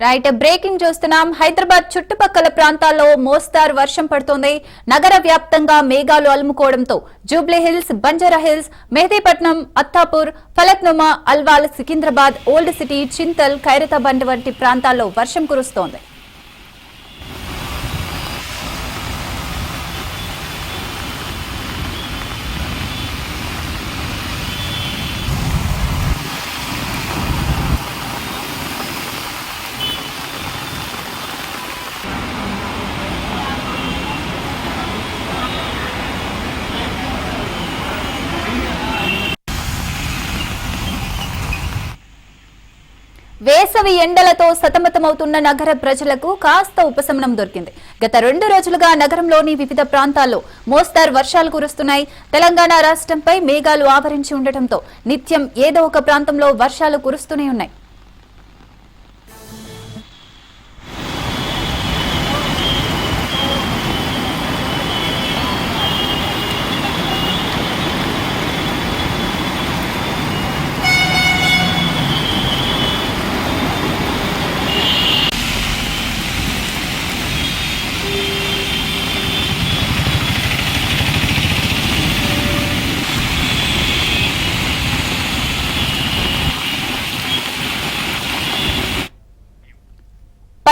Right breaking చూస్తున్నాం. హైదరాబాద్ చుట్టుపక్కల ప్రాంతాల్లో మోస్తారు వర్షం పడుతోంది. నగర వ్యాప్తంగా మేఘాలు అలుముకోవడంతో జూబ్లీ హిల్స్ బంజారా హిల్స్ మెహదీపట్నం అత్తాపూర్ ఫలక్నుమా అల్వాల్ సికింద్రాబాద్ ఓల్డ్ సిటీ చింతల్ ఖైరతాబండ్ వంటి ప్రాంతాల్లో వర్షం కురుస్తోంది. వేసవి ఎండలతో సతమతమవుతున్న నగర ప్రజలకు కాస్త ఉపశమనం దొరికింది. గత రెండు రోజులుగా నగరంలోని వివిధ ప్రాంతాల్లో మోస్తారు వర్షాలు కురుస్తున్నాయి. తెలంగాణ రాష్ట్రంపై మేఘాలు ఆవరించి ఉండటంతో నిత్యం ఏదో ఒక ప్రాంతంలో వర్షాలు కురుస్తూనే ఉన్నాయి.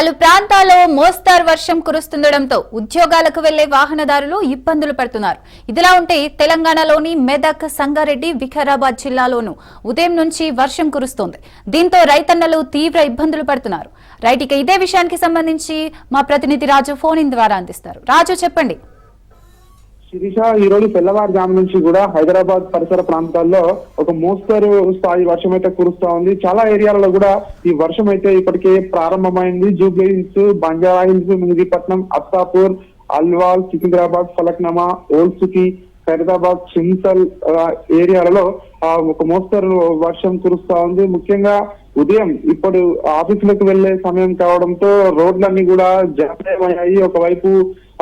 పలు ప్రాంతాల్లో మోస్తారు వర్షం కురుస్తుండటంతో ఉద్యోగాలకు వెళ్ళే వాహనదారులు ఇబ్బందులు పడుతున్నారు. ఇదిలా ఉంటే తెలంగాణలోని మెదక్ సంగారెడ్డి వికారాబాద్ జిల్లాలోనూ ఉదయం నుంచి వర్షం కురుస్తోంది. దీంతో రైతన్నలు తీవ్ర ఇబ్బందులు పడుతున్నారు. రైట్ ఇక ఇదే విషయానికి సంబంధించి మా ప్రతినిధి రాజు ఫోన్ ఇన్ ద్వారా అందిస్తారు. రాజు చెప్పండి. శిరీష ఈ రోజు తెల్లవారుజాము నుంచి కూడా హైదరాబాద్ పరిసర ప్రాంతాల్లో ఒక మోస్తరు స్థాయి వర్షం అయితే కురుస్తా ఉంది. చాలా ఏరియాలలో కూడా ఈ వర్షం అయితే ఇప్పటికే ప్రారంభమైంది. జూబ్లీ హిల్స్ బంజారా హిల్స్ మెహదీపట్నం అత్తాపూర్ అల్వాల్ సికింద్రాబాద్ ఫలక్నమా ఓల్సుకి ఖైరదాబాద్ చింతల్ ఏరియాలలో ఒక మోస్తరు వర్షం కురుస్తా ఉంది. ముఖ్యంగా ఉదయం ఇప్పుడు ఆఫీసులకు వెళ్ళే సమయం కావడంతో రోడ్లన్నీ కూడా జామయ్యాయి ఒకవైపు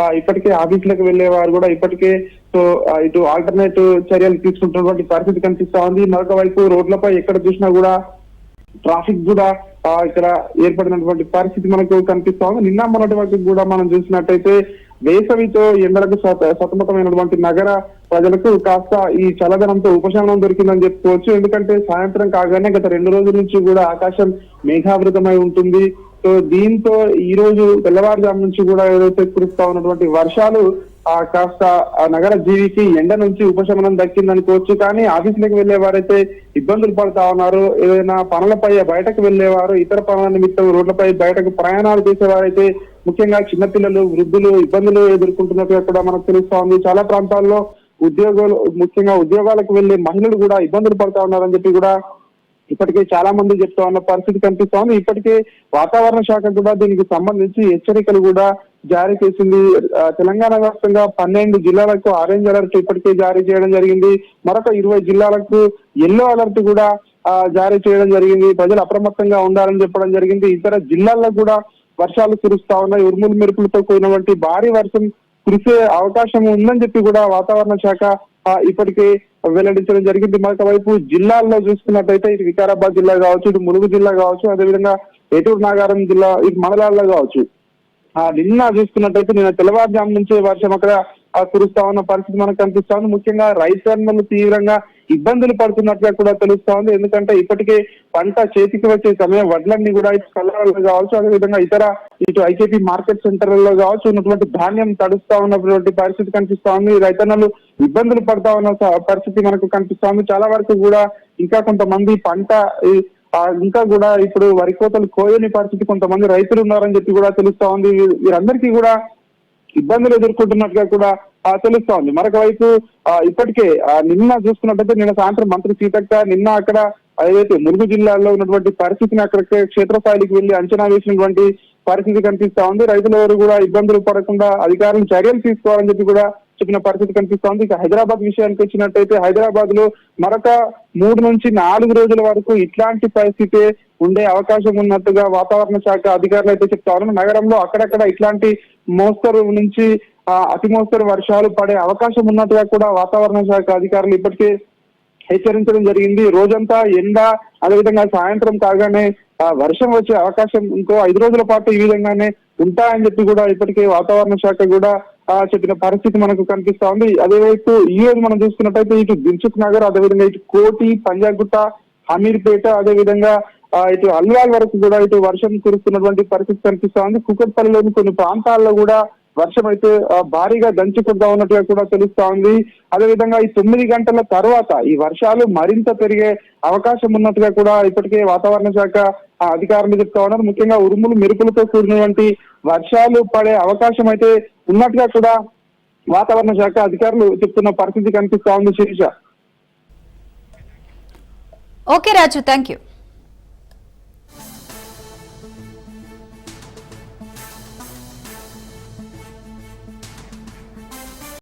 ఇప్పటికే ఆఫీసులకు వెళ్ళే వారు కూడా ఇప్పటికే సో ఇటు ఆల్టర్నేట్ చర్యలు తీసుకుంటున్నటువంటి పరిస్థితి కనిపిస్తా ఉంది. మరొక వైపు రోడ్లపై ఎక్కడ చూసినా కూడా ట్రాఫిక్ కూడా ఇక్కడ ఏర్పడినటువంటి పరిస్థితి మనకు కనిపిస్తా ఉంది. నిన్న మొన్నటి వరకు కూడా మనం చూసినట్టయితే వేసవితో ఎండలకు సత- సతమతమైనటువంటి నగర ప్రజలకు కాస్త ఈ చల్లదనంతో ఉపశమనం దొరికిందని చెప్పుకోవచ్చు. ఎందుకంటే సాయంత్రం కాగానే గత రెండు రోజుల నుంచి కూడా ఆకాశం మేఘావృతమై ఉంటుంది. సో దీంతో ఈ రోజు తెల్లవారుజాము నుంచి కూడా ఏదైతే కురుస్తా ఉన్నటువంటి వర్షాలు ఆ కాస్త ఆ నగర జీవికి ఎండ నుంచి ఉపశమనం దక్కిందనుకోవచ్చు కానీ ఆఫీసులకు వెళ్ళే వారైతే ఇబ్బందులు పడతా ఉన్నారు. ఏదైనా పనులపై బయటకు వెళ్ళేవారు ఇతర పనుల నిమిత్తం రోడ్లపై బయటకు ప్రయాణాలు చేసేవారైతే ముఖ్యంగా చిన్నపిల్లలు వృద్ధులు ఇబ్బందులు ఎదుర్కొంటున్నట్టుగా కూడా మనకు తెలుస్తా ఉంది. చాలా ప్రాంతాల్లో ఉద్యోగాలు ముఖ్యంగా ఉద్యోగాలకు వెళ్ళే మహిళలు కూడా ఇబ్బందులు పడతా ఉన్నారని చెప్పి కూడా ఇప్పటికే చాలా మంది చెప్తా ఉన్న పరిస్థితి కనిపిస్తా ఉంది ఇప్పటికే వాతావరణ శాఖ కూడా దీనికి సంబంధించి హెచ్చరికలు కూడా జారీ చేసింది. తెలంగాణ వ్యాప్తంగా పన్నెండు జిల్లాలకు ఆరెంజ్ అలర్ట్ ఇప్పటికే జారీ చేయడం జరిగింది. మరొక ఇరవై జిల్లాలకు ఎల్లో అలర్ట్ కూడా జారీ చేయడం జరిగింది. ప్రజలు అప్రమత్తంగా ఉండాలని చెప్పడం జరిగింది. ఇతర జిల్లాల్లో కూడా వర్షాలు కురుస్తా ఉన్నాయి. ఉరుములు మెరుపులతో కూడినటువంటి భారీ వర్షం కురిసే అవకాశం ఉందని చెప్పి కూడా వాతావరణ శాఖ ఇప్పటికే వెల్లడించడం జరిగింది. మరొక వైపు జిల్లాల్లో చూసుకున్నట్టయితే ఇటు వికారాబాద్ జిల్లా కావచ్చు ఇటు ములుగు జిల్లా కావచ్చు అదేవిధంగా ఏటూరు నాగారం జిల్లా ఇటు మండలాల్లో కావచ్చు. ఆ నిన్న చూసుకున్నట్టయితే నిన్న తెల్లవారుజాము నుంచే వర్షం అక్కడ కురుస్తా ఉన్న పరిస్థితి మనకు కనిపిస్తా ఉంది. ముఖ్యంగా రైతన్నలు తీవ్రంగా ఇబ్బందులు పడుతున్నట్లుగా కూడా తెలుస్తా ఉంది ఎందుకంటే ఇప్పటికే పంట చేతికి వచ్చే సమయం వడ్లన్నీ కూడా ఇటు కళ్ళలో కావచ్చు అదేవిధంగా ఇతర ఇటు ఐకేపీ మార్కెట్ సెంటర్లలో కావచ్చు ఉన్నటువంటి ధాన్యం తడుస్తా ఉన్నటువంటి పరిస్థితి కనిపిస్తా ఉంది రైతన్నలు ఇబ్బందులు పడతా ఉన్న పరిస్థితి మనకు కనిపిస్తా ఉంది చాలా వరకు కూడా ఇంకా కొంతమంది పంట ఇంకా కూడా ఇప్పుడు వరి కోతలు కోయని పరిస్థితి కొంతమంది రైతులు ఉన్నారని చెప్పి కూడా తెలుస్తా ఉంది వీరందరికీ కూడా ఇబ్బందులు ఎదుర్కొంటున్నట్టుగా కూడా తెలుస్తా ఉంది మరొక వైపు ఇప్పటికే నిన్న చూసుకున్నట్టయితే నిన్న సాయంత్రం మంత్రి సీతక్క నిన్న అక్కడ ఏదైతే ములుగు జిల్లాలో ఉన్నటువంటి పరిస్థితిని అక్కడ క్షేత్రస్థాయికి వెళ్ళి అంచనా వేసినటువంటి పరిస్థితి కనిపిస్తా ఉంది. రైతులు ఎవరు కూడా ఇబ్బందులు పడకుండా అధికారులు చర్యలు తీసుకోవాలని చెప్పి కూడా చెప్పిన పరిస్థితి కనిపిస్తా ఉంది ఇక హైదరాబాద్ విషయానికి వచ్చినట్టయితే హైదరాబాద్లో మరొక మూడు నుంచి నాలుగు రోజుల వరకు ఇట్లాంటి పరిస్థితి ఉండే అవకాశం ఉన్నట్టుగా వాతావరణ శాఖ అధికారులు అయితే చెప్తా ఉన్నారు. నగరంలో అక్కడక్కడ ఇట్లాంటి మోస్తరు నుంచి అతి మోస్తరు వర్షాలు పడే అవకాశం ఉన్నట్టుగా కూడా వాతావరణ శాఖ అధికారులు ఇప్పటికే హెచ్చరించడం జరిగింది. రోజంతా ఎండ అదేవిధంగా సాయంత్రం కాగానే వర్షం వచ్చే అవకాశం ఇంకో ఐదు రోజుల పాటు ఈ విధంగానే ఉంటాయని చెప్పి కూడా ఇప్పటికే వాతావరణ శాఖ కూడా ఆ, చెప్పిన పరిస్థితి మనకు కనిపిస్తా ఉంది అదేవైపు ఈ రోజు మనం చూసుకున్నట్టయితే ఇటు దిల్సుఖ్ నగర్ అదేవిధంగా ఇటు కోటి పంజాగుట్ట హమీర్పేట అదేవిధంగా ఇటు అల్వాల్ వరకు కూడా ఇటు వర్షం కురుస్తున్నటువంటి పరిస్థితి కనిపిస్తా ఉంది కుకట్పల్లిలోని కొన్ని ప్రాంతాల్లో కూడా వర్షం అయితే భారీగా దంచుకుంటా ఉన్నట్టుగా కూడా తెలుస్తా ఉంది అదేవిధంగా ఈ తొమ్మిది గంటల తర్వాత ఈ వర్షాలు మరింత పెరిగే అవకాశం ఉన్నట్టుగా కూడా ఇప్పటికే వాతావరణ శాఖ అధికారులు చెప్తా ఉన్నారు. ముఖ్యంగా ఉరుములు మెరుపులతో కూడినటువంటి వర్షాలు పడే అవకాశం అయితే ఉన్నట్టుగా కూడా వాతావరణ శాఖ అధికారులు చెప్తున్న పరిస్థితి కనిపిస్తా ఉంది Sirisha. Okay Raju thank you